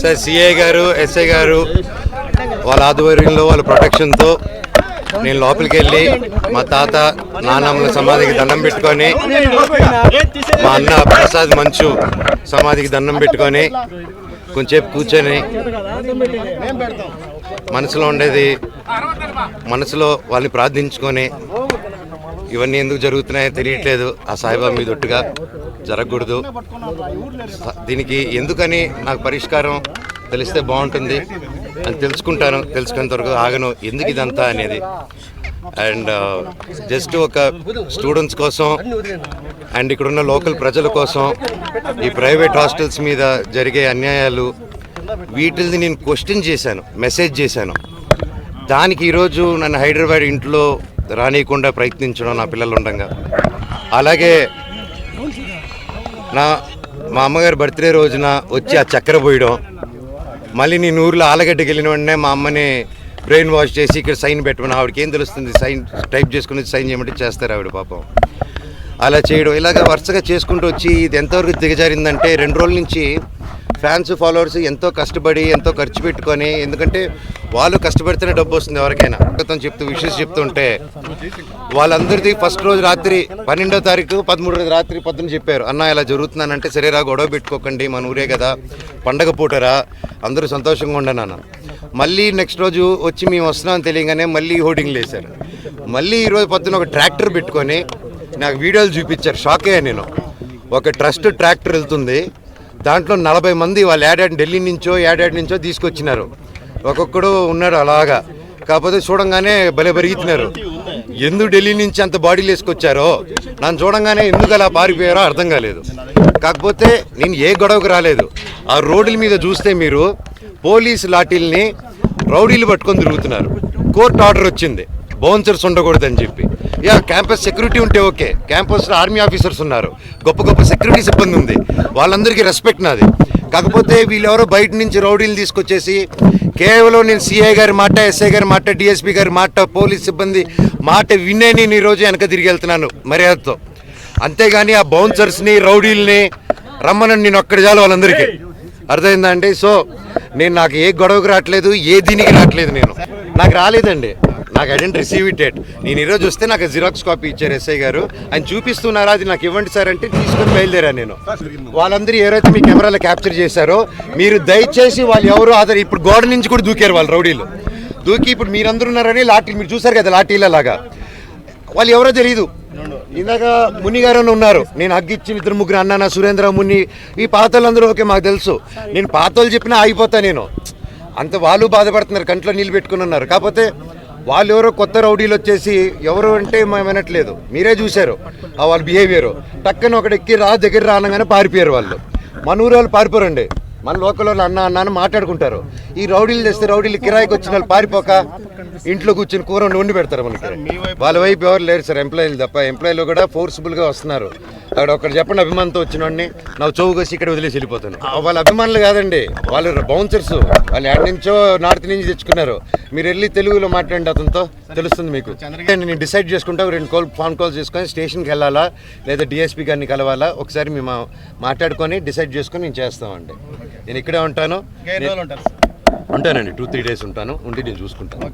Sir CI గారు SI గారు వాళ్ళ ఆధ్వర్యంలో వాళ్ళ ప్రొటెక్షన్తో నేను లోపలికి వెళ్ళి మా తాత నాన్నమ్మల సమాధికి దండం పెట్టుకొని మా అన్న ప్రసాద్ మంచు సమాధికి దండం పెట్టుకొని కొంచెంసేపు కూర్చొని మనసులో ఉండేది మనసులో వాళ్ళని ప్రార్థించుకొని ఇవన్నీ ఎందుకు జరుగుతున్నాయో తెలియట్లేదు ఆ సాయిబాబా మీద ఒట్టుగా జరగకూడదు. దీనికి ఎందుకని నాకు పరిష్కారం తెలిస్తే బాగుంటుంది. అని తెలుసుకుంటాను. తెలుసుకునేంత వరకు ఆగను. ఎందుకు ఇదంతా అనేది. అండ్ జస్ట్ ఒక స్టూడెంట్స్ కోసం అండ్ ఇక్కడున్న లోకల్ ప్రజల కోసం ఈ ప్రైవేట్ హాస్టల్స్ మీద జరిగే అన్యాయాలు వీటిని నేను క్వశ్చన్ చేశాను. మెసేజ్ చేశాను. దానికి ఈరోజు నన్ను హైదరాబాద్ ఇంట్లో రానియకుండా ప్రయత్నించడం నా పిల్లలు ఉండగా. అలాగే నా మా అమ్మగారి బర్త్డే రోజున వచ్చి ఆ చక్కెర పోయడం. మళ్ళీ నేను ఊర్లో ఆలగడ్డకి వెళ్ళిన వెంటనే మా అమ్మని బ్రెయిన్ వాష్ చేసి ఇక్కడ సైన్ పెట్టమని ఆవిడకి ఏం తెలుస్తుంది? సైన్ టైప్ చేసుకుని సైన్ చేయమంటే చేస్తారు ఆవిడ పాపం. అలా చేయడం. ఇలాగ వరుసగా చేసుకుంటూ వచ్చి ఇది ఎంతవరకు దిగజారిందంటే రెండు రోజుల నుంచి ఫ్యాన్స్ ఫాలోవర్స్ ఎంతో కష్టపడి ఎంతో ఖర్చు పెట్టుకొని ఎందుకంటే వాళ్ళు కష్టపడితేనే డబ్బు వస్తుంది ఎవరికైనా. స్వాగతం చెప్తూ విషెస్ చెప్తుంటే వాళ్ళందరిది ఫస్ట్ రోజు రాత్రి పన్నెండో తారీఖు పదమూడో రోజు రాత్రి పొద్దున చెప్పారు. అన్న ఇలా జరుగుతున్నానంటే సరేరా గొడవ పెట్టుకోకండి మన ఊరే కదా పండగ పూటరా అందరూ సంతోషంగా ఉండనన్న మళ్ళీ నెక్స్ట్ రోజు వచ్చి మేము వస్తున్నామని తెలియగానే మళ్ళీ హోర్డింగ్లు వేశారు మళ్ళీ ఈరోజు పొద్దున ఒక ట్రాక్టర్ పెట్టుకొని నాకు వీడియోలు చూపించారు. షాక్ అయ్యా నేను. ఒక ట్రస్ట్ ట్రాక్టర్ వెళ్తుంది. దాంట్లో నలభై మంది వాళ్ళు ఏడాడి ఢిల్లీ నుంచో ఏడాడి నుంచో తీసుకొచ్చినారు. ఒక్కొక్కడు ఉన్నాడు అలాగా. కాకపోతే చూడంగానే భలే పెరిగితున్నారు ఎందుకు ఢిల్లీ నుంచి అంత బాడీలు వేసుకొచ్చారో నన్ను చూడంగానే ఎందుకు అలా పారిపోయారో అర్థం కాలేదు. కాకపోతే నేను ఏ గొడవకు రాలేదు. ఆ రోడ్ల మీద చూస్తే మీరు పోలీస్ లాఠీల్ని రౌడీలు పట్టుకొని తిరుగుతున్నారు. కోర్టు ఆర్డర్ వచ్చింది. బౌన్సర్స్ ఉండకూడదని చెప్పి. యా క్యాంపస్ సెక్యూరిటీ ఉంటే ఓకే. క్యాంపస్లో ఆర్మీ ఆఫీసర్స్ ఉన్నారు. గొప్ప గొప్ప సెక్యూరిటీ సిబ్బంది ఉంది. వాళ్ళందరికీ రెస్పెక్ట్ నాది. కాకపోతే వీళ్ళెవరో బయట నుంచి రౌడీలు తీసుకొచ్చేసి కేవలం నేను సిఐ గారి మాట ఎస్ఐ గారి మాట డిఎస్పీ గారి మాట పోలీస్ సిబ్బంది మాట వినే నేను ఈరోజు వెనక తిరిగి వెళ్తున్నాను మర్యాదతో. అంతేగాని ఆ బౌన్సర్స్ని రౌడీల్ని రమ్మనని నేను ఒక్కడి చాలు వాళ్ళందరికీ. అర్థమైందా అండి? సో నేను నాకు ఏ గొడవకు రావట్లేదు ఏ దీనికి రావట్లేదు నేను. నాకు రాలేదండి. నాకు ఐ డెంట్ రిసీవ్ ఇట్ నేను ఈరోజు వస్తే నాకు జిరాక్స్ కాపీ ఇచ్చారు ఎస్ఐ గారు. ఆయన చూపిస్తున్నారా అది నాకు ఇవ్వండి సార్ అంటే తీసుకొని బయలుదేరా నేను. వాళ్ళందరూ ఎవరైతే మీ కెమెరాలో క్యాప్చర్ చేశారో మీరు దయచేసి వాళ్ళు ఎవరు ఆధార్ ఇప్పుడు గోడ నుంచి కూడా దూకారు వాళ్ళు రౌడీలు. దూకి ఇప్పుడు మీరందరూ ఉన్నారని లాఠీలు మీరు చూసారు కదా లాఠీలలాగా వాళ్ళు ఎవరో తెలియదు ఇందాక ముని గారు అని ఉన్నారు. నేను అగ్గిచ్చిన ఇద్దరు ముగ్గురు అన్న సురేంద్ర ముని ఈ పాతలందరూ ఓకే మాకు తెలుసు. నేను పాతలు చెప్పినా ఆగిపోతా నేను. అంత వాళ్ళు బాధపడుతున్నారు కంట్లో నీళ్ళు పెట్టుకుని ఉన్నారు. కాకపోతే వాళ్ళు ఎవరో కొత్త రౌడీలు వచ్చేసి ఎవరు అంటే మేము వినట్లేదు. మీరే చూశారు ఆ వాళ్ళ బిహేవియర్ టక్కన ఒకటి ఎక్కి రా దగ్గర రానగానే పారిపోయారు వాళ్ళు. మన ఊరు వాళ్ళు పారిపోరండి. మన లోకల్ వాళ్ళు అన్న అన్న అని మాట్లాడుకుంటారు. ఈ రౌడీలు తెస్తే రౌడీలు కిరాయికి వచ్చిన వాళ్ళు పారిపోక ఇంట్లో కూర్చుని కూర వండి వండి పెడతారు మనకి. వాళ్ళ వైపు ఎవరు లేరు సార్ ఎంప్లాయీలు తప్ప. ఎంప్లాయీలు కూడా ఫోర్స్ఫుల్గా వస్తున్నారు. అక్కడ ఒకటి చెప్పండి అభిమానంతో వచ్చిన వాడిని. నా చౌవు కోసి ఇక్కడ వదిలేసి వెళ్ళిపోతాను. వాళ్ళ అభిమానులు కాదండి. వాళ్ళు బౌన్సర్స్ వాళ్ళు ఎక్కడి నుంచో నార్త్ నుంచి తెచ్చుకున్నారు. మీరు వెళ్ళి తెలుగులో మాట్లాడండి అతనితో. తెలుస్తుంది మీకు. నేను డిసైడ్ చేసుకుంటా రెండు కాల్ ఫోన్ కాల్స్ చేసుకొని స్టేషన్కి వెళ్ళాలా లేదా డిఎస్పీ గారిని కలవాలా ఒకసారి మేము మాట్లాడుకొని డిసైడ్ చేసుకొని నేను చేస్తామండి. నేను ఇక్కడే ఉంటాను. ఉంటానండి టూ త్రీ డేస్ ఉంటాను. ఉండి నేను చూసుకుంటాను.